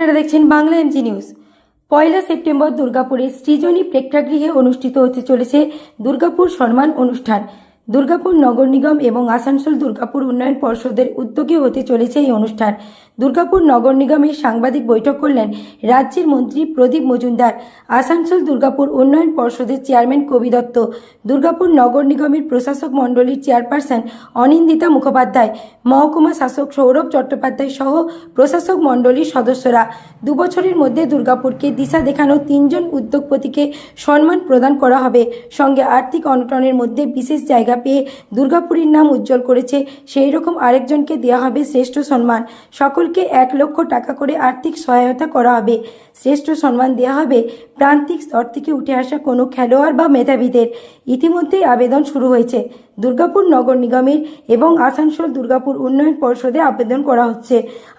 আপনারা দেখছেন Bangla MG news পয়লা সেপ্টেম্বর দুর্গাপুরের সৃজনী প্রেক্ষাগৃহে অনুষ্ঠিত হতে চলেছে দুর্গাপুর সম্মান অনুষ্ঠান। দুর্গাপুর নগর নিগম এবং আসানসোল দুর্গাপুর উন্নয়ন পর্ষদের উদ্যোগে হতে চলেছে এই অনুষ্ঠান। দুর্গাপুর নগর নিগমের সাংবাদিক বৈঠক করলেন রাজ্যের মন্ত্রী প্রদীপ মজুমদার, আসানসোল দুর্গাপুর উন্নয়ন পর্ষদের চেয়ারম্যান কবি দত্ত, দুর্গাপুর নগর নিগমের প্রশাসক মণ্ডলীর চেয়ারপারসন অনিন্দিতা মুখোপাধ্যায়, মহকুমা শাসক সৌরভ চট্টোপাধ্যায় সহ প্রশাসক মণ্ডলীর সদস্যরা। দুবছরের মধ্যে দুর্গাপুরকে দিশা দেখানো তিনজন উদ্যোগপতিকে সম্মান প্রদান করা হবে। সঙ্গে আর্থিক অনটনের মধ্যে বিশেষ জায়গা পেয়ে দুর্গাপুরীর নাম উজ্জ্বল করেছে। সেই রকম আরেকজনকে দেওয়া হবে শ্রেষ্ঠ সম্মান। সকলকে এক লক্ষ টাকা করে আর্থিক সহায়তা করা হবে। শ্রেষ্ঠ সম্মান দেওয়া হবে প্রান্তিক স্তর থেকে উঠে আসা কোনো খেলোয়াড় বা মেধাবীদের। ইতিমধ্যেই আবেদন শুরু হয়েছে। দুর্গাপুর নগর নিগমের এবং আসানসোল দুর্গাপুর উন্নয়ন পর্ষদে আবেদন করা হচ্ছে।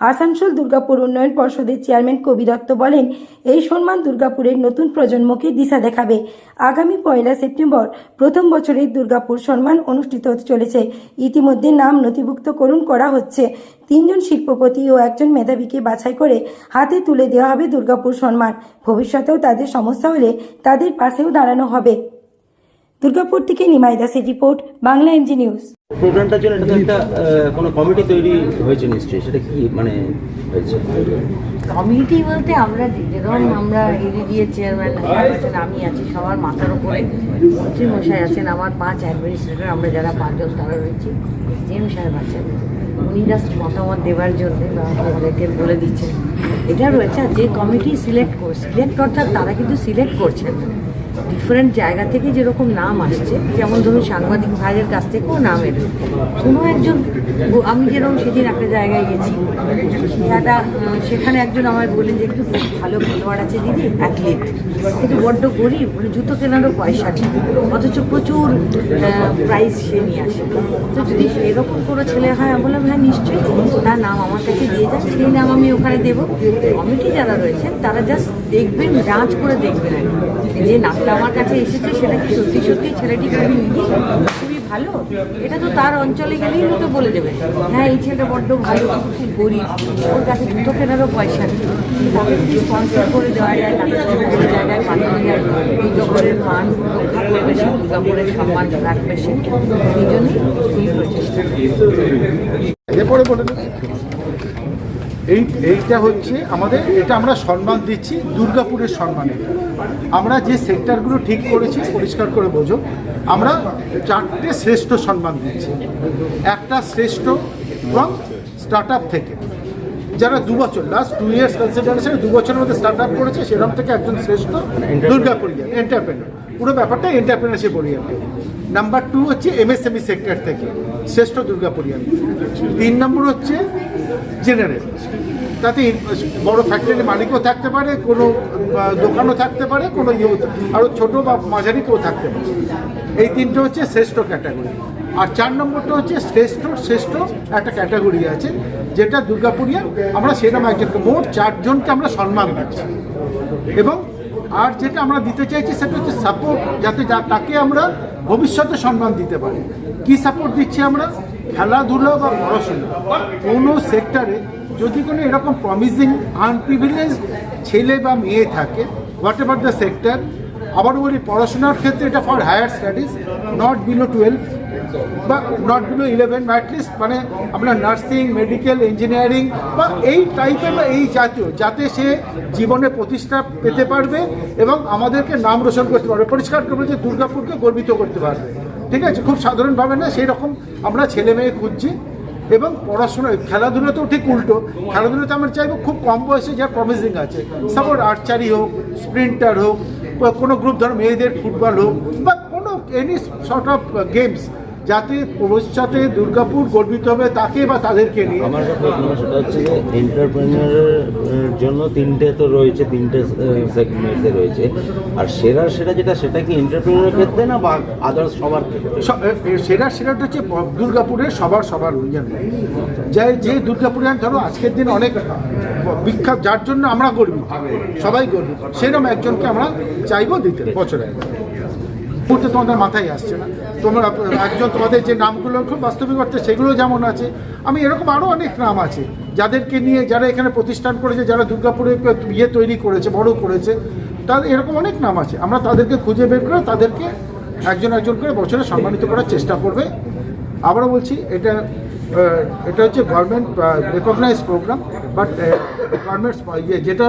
আসানসোল দুর্গাপুর উন্নয়ন পর্ষদের চেয়ারম্যান কবি দত্ত বলেন, এই সম্মান দুর্গাপুরের নতুন প্রজন্মকে দিশা দেখাবে। আগামী পয়লা সেপ্টেম্বর প্রথম বছরের দুর্গাপুর সম্মান অনুষ্ঠিত হতে চলেছে। ইতিমধ্যে নাম নথিভুক্ত করুন করা হচ্ছে। তিনজন শিল্পপতি ও একজন মেধাবীকে বাছাই করে হাতে তুলে দেওয়া হবে দুর্গাপুর সম্মান ভবিষ্যতেও তাদের সমস্যা হলে তাদের পাশেও দাঁড়ানো হবে। দুর্গাপুর থেকে নিমাই দাসের রিপোর্ট বাংলা এমজি নিউজ। প্রোগ্রামটার জন্য এটা তো একটা কোনো কমিটি তৈরি হয়েছে নিশ্চয়ই সেটা কি মানে হয়েছে? কমিউনিটি বলতে আমরা যেরকম আমরা এডি দিয়ে চেয়ারম্যান আছেন আমি আছি সবার মাথার উপরে। মন্ত্রী মশাই আছেন আমার পাঁচ অ্যাডমিনিস্ট্রেটর আমরা যারা পাঁচজন তারা রয়েছি। জেম সাহেব আছেন উনি জাস্ট মতামত দেওয়ার জন্য বা আমাদেরকে বলে দিচ্ছেন। এটা রয়েছে আর যে কমিটি সিলেক্ট কর সিলেক্ট অর্থাৎ তারা কিন্তু সিলেক্ট করছেন। ডিফারেন্ট জায়গা থেকে যেরকম নাম আসছে, যেমন ধরুন সাংবাদিক ভাইয়ের কাছ থেকেও নাম এলো। কোনো একজন, আমি যেরকম সেদিন একটা জায়গায় গেছি একটা সেখানে একজন আমায় বললেন যে, একটু ভালো খেলোয়াড় আছে দিদি অ্যাথলিট কিন্তু বড্ড গরিব মানে জুতো কেনারও পয়সা নেই। অথচ প্রচুর প্রাইজ সে নিয়ে আসে। তো যদি এরকম কোনো ছেলে হয়, আমি বললাম হ্যাঁ নিশ্চয়ই। তার নাম আমার কাছে দিয়ে যান। সেই নাম আমি ওখানে দেবো। কমিটি যারা রয়েছেন, তারা জাস্ট দেখবেন যাঞ্চ করে দেখবেন যে নামটা আমার কাছে এসেছে সেটা কি সত্যি সত্যি ছেলেটি খুবই ইউনিক, খুবই ভালো। এটা তো তার অঞ্চলে গেলেই লোকে বলে দেবে। হ্যাঁ এই ছেলেটা বড্ড ভালো খুব গরিব। ওর কাছে জুতো কেনারও পয়সা নেই। তাকে যদি স্পন্সর করে দেওয়া যায় তাকে জায়গায় পাঠানো যায় মান রক্ষা সম্মান রাখবে সে। এই জন্যই প্রচেষ্টা। এই এইটা হচ্ছে আমাদের এটা আমরা সম্মান দিচ্ছি দুর্গাপুরের সম্মান। এটা আমরা যে সেক্টরগুলো ঠিক করেছি পরিষ্কার করে বোঝো আমরা চারটে শ্রেষ্ঠ সম্মান দিচ্ছি। একটা শ্রেষ্ঠ ফ্রম স্টার্ট থেকে। যারা দু বছর লাস্ট টু ইয়ার্স কনসিডারেশনে দু বছরের মধ্যে স্টার্ট আপ করেছে সেরকম থেকে একজন শ্রেষ্ঠ দুর্গাপুরিয়ান এন্টারপ্রেনার পুরো ব্যাপারটা এন্টারপ্রেনারশিপ ওরিয়েন্টেড নাম্বার টু হচ্ছে এমএসএমই সেক্টর থেকে, শ্রেষ্ঠ দুর্গাপুরিয়ান তিন নম্বর হচ্ছে জেনারেল তাতে বড় ফ্যাক্টরি মালিকও থাকতে পারে, কোনো দোকানও থাকতে পারে, কোনো ইয়েও আরও ছোটো বা মাঝারি কেউ থাকতে পারে। এই তিনটে হচ্ছে শ্রেষ্ঠ ক্যাটাগরি আর চার নম্বরটা হচ্ছে শ্রেষ্ঠ শ্রেষ্ঠ একটা ক্যাটাগরি আছে, যেটা দুর্গাপুরিয়া আমরা সেরকম একজনকে মোট চারজনকে আমরা সম্মান দিচ্ছি। এবং আর যেটা আমরা দিতে চাইছি সেটা হচ্ছে সাপোর্ট যাতে যা, তাকে আমরা ভবিষ্যতে সম্মান দিতে পারি। কি সাপোর্ট দিচ্ছি আমরা? খেলাধুলা বা পড়াশোনা। কোনো সেক্টরে যদি কোনো এরকম প্রমিসিং আনপ্রিভিলেজ ছেলে বা মেয়ে থাকে হোয়াট এভার দ্য সেক্টর আবার বলি, পড়াশোনার ক্ষেত্রে এটা for higher studies not below twelve বা not below eleven at least মানে আপনার নার্সিং মেডিকেল ইঞ্জিনিয়ারিং বা এই টাইপের বা এই জাতীয়, যাতে সে জীবনে প্রতিষ্ঠা পেতে পারবে এবং আমাদেরকে নাম রোশন করতে পারবে, পরিষ্কার করবে যে দুর্গাপুরকে গর্বিত করতে পারবে। ঠিক আছে? খুব সাধারণভাবে না সেই রকম আমরা ছেলে মেয়ে খুঁজছি এবং পড়াশোনা, খেলাধুলাতেও ঠিক উল্টো। খেলাধুলাতে আমরা চাইব খুব কম বয়সে যা প্রমিসিং আছে। সাপোর্ট আর্চারি হোক স্প্রিন্টার হোক কোনো গ্রুপ ধরো মেয়েদের ফুটবল হোক, বা কোনো এনি শর্ট অফ গেমস যাতে ভবিষ্যতে দুর্গাপুর গর্বিত হবে তাকে বা তাদেরকে নিয়ে। আমার সেটা হচ্ছে যে এন্টারপ্রেনারের জন্য তিনটে তো রয়েছে তিনটে সেগমেন্টে রয়েছে। আর সেরা সেরা যেটা সেটা কি এন্টারপ্রেনারের ক্ষেত্রে না বা আদার্স সবার সেরা সেরাটা হচ্ছে দুর্গাপুরের সবার সবার জন্য যে যে দুর্গাপুরের ধরো আজকের দিন অনেক বিখ্যাত যার জন্য আমরা গর্বিত। সবাই গর্বিত। সেরকম একজনকে আমরা চাইব দিতে বছরে। মুহূর্তে তোমাদের মাথায় আসছে না। তোমরা, একজন তোমাদের যে নামগুলো খুব বাস্তবিক অর্থে সেগুলো যেমন আছে, আমি এরকম আরও অনেক নাম আছে যাদেরকে নিয়ে যারা এখানে প্রতিষ্ঠান করেছে, যারা দুর্গাপুরে ইয়ে তৈরি করেছে, বড় করেছে তাদের এরকম অনেক নাম আছে। আমরা তাদেরকে খুঁজে বের করে তাদেরকে একজন একজন করে বছরে সম্মানিত করার চেষ্টা করবে। আবারও বলছি, এটা এটা হচ্ছে government recognise programme but government ইয়ে যেটা